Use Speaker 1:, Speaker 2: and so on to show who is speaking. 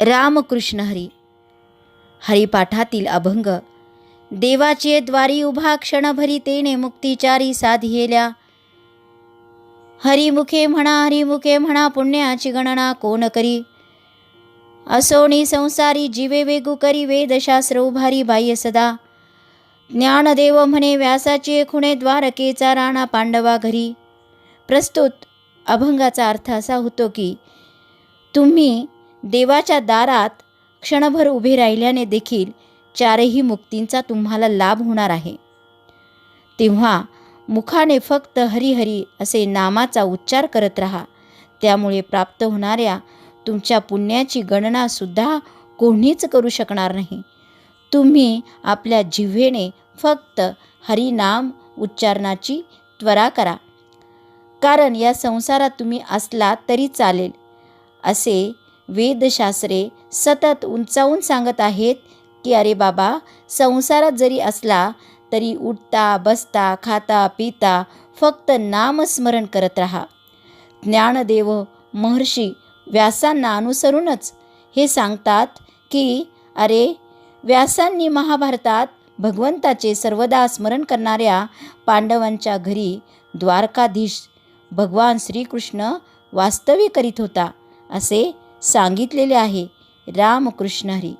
Speaker 1: रामकृष्ण हरी. हरिपाठातील अभंग देवाचे द्वारी उभा क्षणभरी तेने मुक्तिचारी साधियेल्या हरिमुखे म्हणा हरिमुखे म्हणा पुण्याची गणना कोण करी? असोणी संसारी जीवे वेगू करी वेदशास्त्र उभारी बाह्य सदा. ज्ञानदेव म्हणे व्यासाचे खुणे द्वारकेचा राणा पांडवा घरी. प्रस्तुत अभंगाचा अर्थ असा होतो की तुम्ही देवाच्या दारात क्षणभर उभे राहिल्याने देखील चारही मुक्तींचा तुम्हाला लाभ होणार आहे. तेव्हा मुखाने फक्त हरिहरी असे नामाचा उच्चार करत राहा. त्यामुळे प्राप्त होणाऱ्या तुमच्या पुण्याची गणनासुद्धा कोणीच करू शकणार नाही. तुम्ही आपल्या जिव्हेने फक्त हरिनाम उच्चारणाची त्वरा करा. कारण या संसारात तुम्ही असला तरी चालेल. असे वेदशास्त्रे सतत उंचावून सांगत आहेत की अरे बाबा संसारात जरी असला तरी उठता बसता खाता पिता फक्त नामस्मरण करत राहा. ज्ञानदेव महर्षी व्यासांना अनुसरूनच हे सांगतात की अरे व्यासांनी महाभारतात भगवंताचे सर्वदा स्मरण करणाऱ्या पांडवांच्या घरी द्वारकाधीश भगवान श्रीकृष्ण वास्तव्य करीत होता असे सांगितलेले आहे. रामकृष्ण हरी.